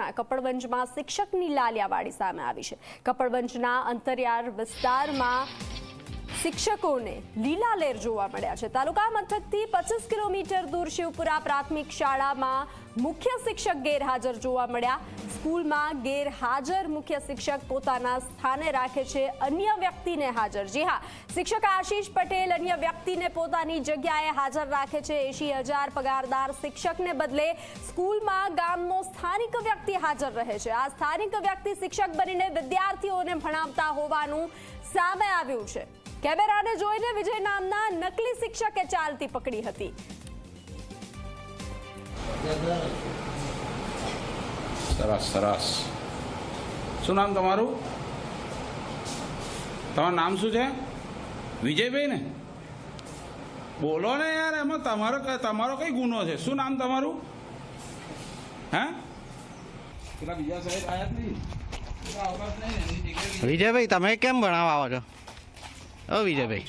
જિલ્લાના કપડવંજમાં શિક્ષકની લાલિયાવાડી સામે આવી છે. કપડવંજના અંતરિયાળ વિસ્તારમાં શિક્ષકોને લીલા લેર જોવા મળ્યા છે. તાલુકા મથકથી પચીસ કિલોમીટર દૂર શિવપુરા પ્રાથમિક શાળામાં મુખ્ય શિક્ષક ગેરહાજર જોવા મળ્યા. સ્કૂલમાં ગેરહાજર મુખ્ય શિક્ષક પોતાના સ્થાને રાખે છે, અન્ય વ્યક્તિને હાજર. જી હા, શિક્ષક આશીષ પટેલ અન્ય વ્યક્તિને પોતાની જગ્યાએ હાજર રાખે છે. એંશી હજાર પગારદાર શિક્ષકને બદલે સ્કૂલમાં ગામનો સ્થાનિક વ્યક્તિ હાજર રહે છે. આ સ્થાનિક વ્યક્તિ શિક્ષક બનીને વિદ્યાર્થીઓને ભણાવતા હોવાનું સામે આવ્યું છે. કેમેરાને જોઈને વિજય નામના નકલી શિક્ષકે ચાલતી પકડી હતી. સરસ સરસ. શું નામ તમારું? તમારું નામ શું છે? વિજયભાઈ ને બોલો ને યાર એમાં તમારો તમારો કઈ ગુનો છે? શું નામ તમારું? હે? પેલા બીજા સાહેબ આયા જ નહીં. વિજયભાઈ તમે કેમ ભણાવવા આવો છો? ઓ વિજયભાઈ.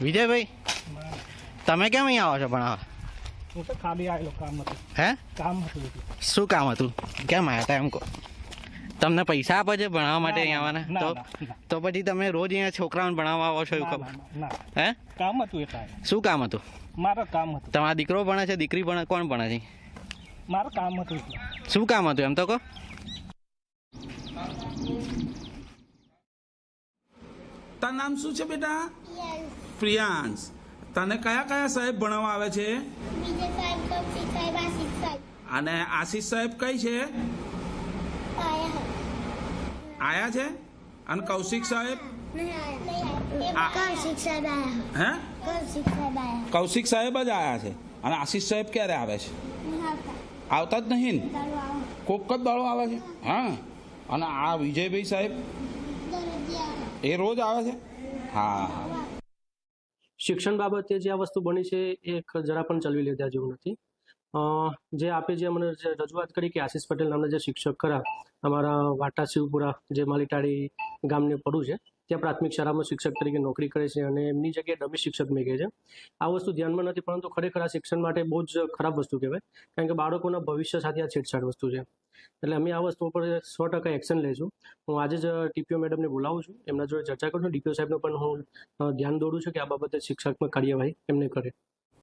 વિજયભાઈ તમે કેમ અહીંયા આવો છો ભણાવવા હું તો ખાલી આવેલો કામ હતું. હે? કામ હતું શું કામ હતું? કેમ આવ્યા હતા એમ કહો. તમને પૈસા આપે છે ભણાવવા માટે અહીંયા અહીં આવવાના તો. તો પછી તમે રોજ અહીંયા છોકરાઓને ભણાવવા આવો છો એવું ખબર. હે? કામ હતું એટલે. શું કામ હતું? મારું કામ હતું. તમારા દીકરો ભણે છે દીકરી ભણે કોણ ભણે છે? મારું કામ હતું શું કામ હતું એમ તો કહો. તારું નામ શું છે બેટા? પ્રિયાંશ. તને કયા કયા સાહેબ ભણાવવા આવે છે? અને આશીષ સાહેબ કઈ છે? આયા આયા છે? અને કૌશિક સાહેબ? કૌશિક સાહેબ હે. કૌશિક સાહેબ આયા કૌશિક સાહેબ જ આયા છે. અને આશીષ સાહેબ ક્યારે આવે છે? આવતા. આવતા જ નહીં કોક જ દાડો આવે છે? હા. અને આ વિજયભાઈ સાહેબ? એ રોજ આવે છે? હા શિક્ષણ બાબતે જે આ વસ્તુ બની છે, એ જરા પણ ચલવી લેતા જેવું નથી. જે આપે જે મને જે રજૂઆત કરી કે આશીષ પટેલ નામના જે શિક્ષક ખરા, અમારા વાટા શિવપુરા જે માલીટાળી ગામને પડું છે ત્યાં પ્રાથમિક શાળામાં શિક્ષક તરીકે નોકરી કરે છે અને એમની જગ્યાએ ડમી શિક્ષક મેકે છે. આ વસ્તુ ધ્યાનમાં નથી, પરંતુ ખરેખર આ શિક્ષણ માટે બહુ જ ખરાબ વસ્તુ કહેવાય. કારણ કે બાળકોના ભવિષ્ય સાથે આ છેડછાડ વસ્તુ છે. એટલે અમે આ વસ્તુ પર સો ટકા એક્શન લઈશું. હું આજે જ ટીપીઓ મેડમને બોલાવું છું. એમના જોડે ચર્ચા કરું છું. ડીપીઓ સાહેબને પણ હું ધ્યાન દોરું છું કે આ બાબતે શિક્ષકમાં કાર્યવાહી એમને કરે.